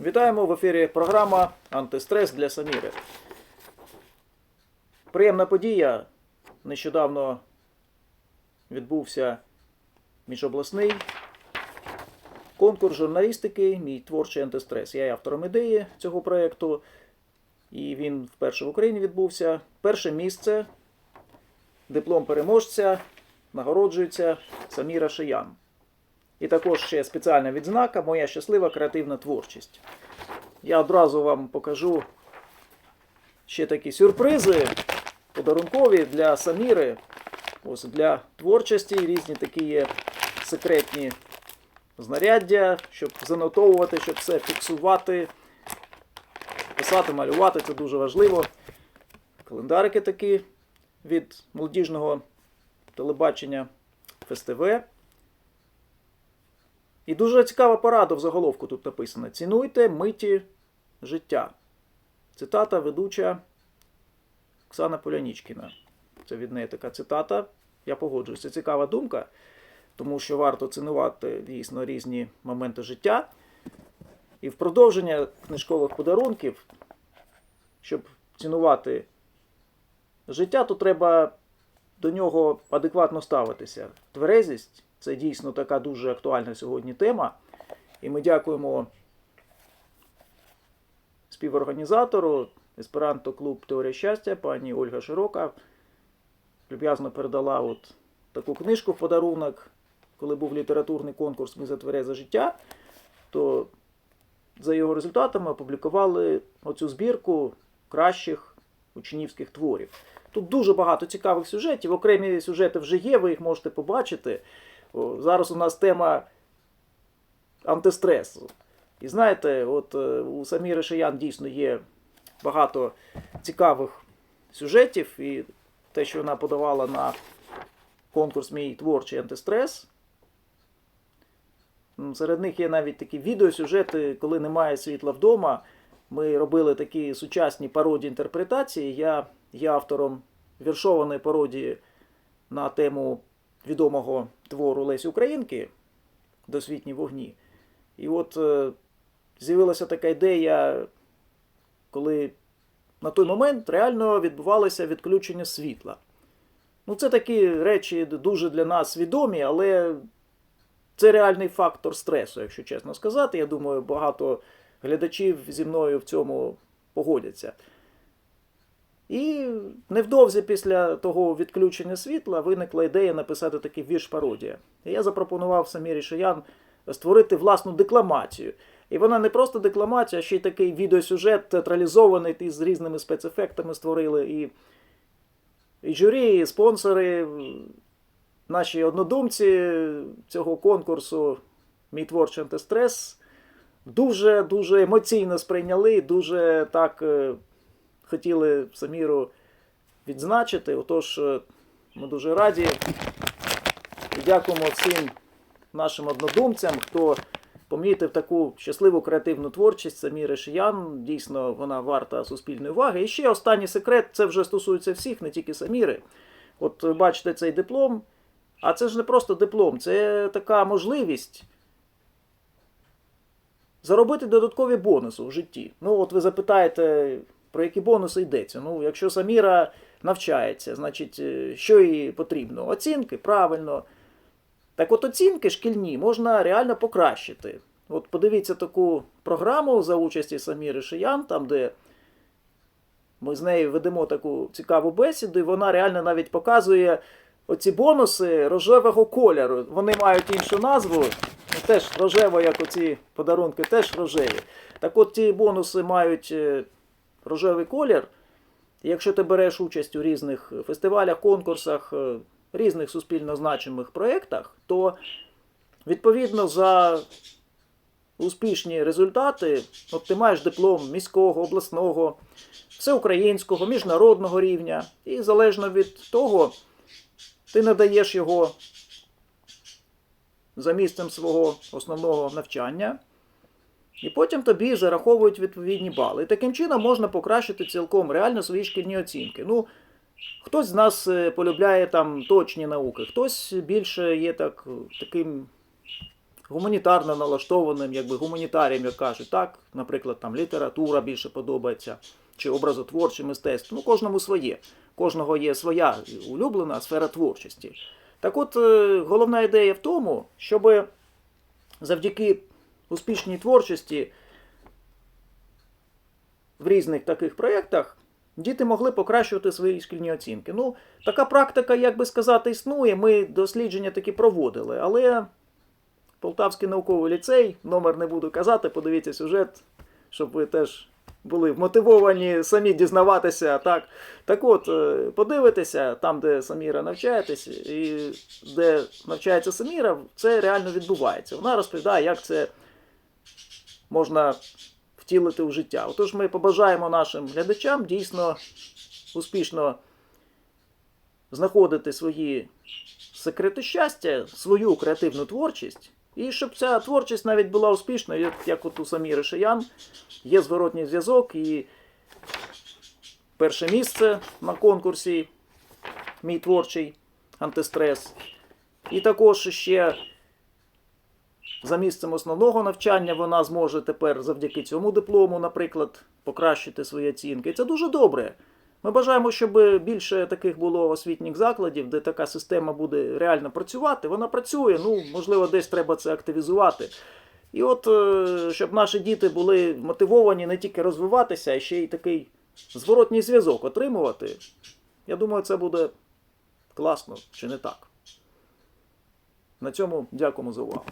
Вітаємо в ефірі програма Антистрес для Саміри. Приємна подія. Нещодавно відбувся міжобласний конкурс журналістики, мій творчий антистрес. Я є автором ідеї цього проєкту, і він вперше в Україні відбувся. Перше місце, диплом переможця, нагороджується Саміра Шиян. І також ще спеціальна відзнака Моя щаслива креативна творчість. Я одразу вам покажу ще такі сюрпризи подарункові для Саміри. Ось для творчості різні такі є секретні знаряддя, щоб занотовувати, щоб все фіксувати, писати, малювати це дуже важливо. Календарики такі від молодіжного телебачення ФСТВ. І дуже цікава порада в заголовку тут написана: Цінуйте миті життя. Цитата ведуча Оксана Полянічкіна. Це від неї така цитата. Я погоджуюся. Це цікава думка, тому що варто цінувати дійсно різні моменти життя. І в продовження книжкових подарунків, щоб цінувати життя, то треба до нього адекватно ставитися. Тверезість це дійсно така дуже актуальна сьогодні тема. І ми дякуємо співорганізатору Есперанто Клуб Теорія щастя, пані Ольга Широка. Люб'язно передала от таку книжку в подарунок, коли був літературний конкурс Ми за тверезе життя, то за його результатами опублікували оцю збірку кращих учнівських творів. Тут дуже багато цікавих сюжетів. Окремі сюжети вже є, ви їх можете побачити. Зараз у нас тема антистресу. І знаєте, от е, у Саміри Шиян дійсно є багато цікавих сюжетів, і те, що вона подавала на конкурс Мій творчий антистрес. Серед них є навіть такі відеосюжети, коли немає світла вдома. Ми робили такі сучасні пародії інтерпретації. Я є автором віршованої пародії на тему відомого твору Лесі Українки Досвітні вогні. І от е, з'явилася така ідея, коли на той момент реально відбувалося відключення світла. Ну, це такі речі дуже для нас відомі, але це реальний фактор стресу, якщо чесно сказати. Я думаю, багато глядачів зі мною в цьому погодяться. І невдовзі після того відключення світла виникла ідея написати такий вірш пародія. Я запропонував Самірі Шиян створити власну декламацію. І вона не просто декламація, а ще й такий відеосюжет театралізований з різними спецефектами створили. І, і журі, і спонсори, наші однодумці цього конкурсу Мій творчий антистрес дуже дуже емоційно сприйняли, дуже так е, хотіли Саміру відзначити. Отож, е, ми дуже раді і дякуємо всім нашим однодумцям, хто помітив таку щасливу креативну творчість Саміри Шиян. Дійсно, вона варта суспільної уваги. І ще останній секрет, це вже стосується всіх, не тільки Саміри. От ви бачите цей диплом. А це ж не просто диплом, це така можливість заробити додаткові бонуси в житті. Ну, от ви запитаєте, про які бонуси йдеться. Ну, якщо Саміра навчається, значить, е, що їй потрібно? Оцінки, правильно. Так от оцінки шкільні можна реально покращити. От подивіться таку програму за участі Саміри Шиян, там, де ми з нею ведемо таку цікаву бесіду, і вона реально навіть показує оці бонуси рожевого кольору. Вони мають іншу назву. ну, Теж рожево, як оці подарунки, теж рожеві. Так от ці бонуси мають е, рожевий колір. Якщо ти береш участь у різних фестивалях, конкурсах, е, різних суспільно значимих проєктах, то відповідно за успішні результати, от ти маєш диплом міського, обласного, всеукраїнського, міжнародного рівня, і залежно від того, ти надаєш його за місцем свого основного навчання, і потім тобі зараховують відповідні бали. І таким чином можна покращити цілком реально свої шкільні оцінки. Ну, хтось з нас е, полюбляє там точні науки, хтось більше є так, таким гуманітарно налаштованим, якби гуманітарієм, як кажуть, так, наприклад, там література більше подобається, чи образотворче мистецтво. Ну, кожному своє. Кожного є своя улюблена сфера творчості. Так от, е, головна ідея в тому, щоб завдяки успішній творчості в різних таких проєктах діти могли покращувати свої шкільні оцінки. Ну, така практика, як би сказати, існує. Ми дослідження такі проводили, але Полтавський науковий ліцей, номер не буду казати, подивіться сюжет, щоб ви теж були вмотивовані самі дізнаватися. Так, так от, е, подивитися там, де Саміра навчаєтесь, і де навчається Саміра, це реально відбувається. Вона розповідає, як це можна втілити в життя. Отож, ми побажаємо нашим глядачам дійсно успішно знаходити свої секрети щастя, свою креативну творчість. І щоб ця творчість навіть була успішною, як, от у Саміри Шиян, є зворотній зв'язок і перше місце на конкурсі Мій творчий антистрес. І також ще за місцем основного навчання вона зможе тепер завдяки цьому диплому, наприклад, покращити свої оцінки. І це дуже добре. Ми бажаємо, щоб більше таких було освітніх закладів, де така система буде реально працювати. Вона працює, ну, можливо, десь треба це активізувати. І от, е, щоб наші діти були мотивовані не тільки розвиватися, а ще й такий зворотній зв'язок отримувати. Я думаю, це буде класно, чи не так. На цьому дякуємо за увагу.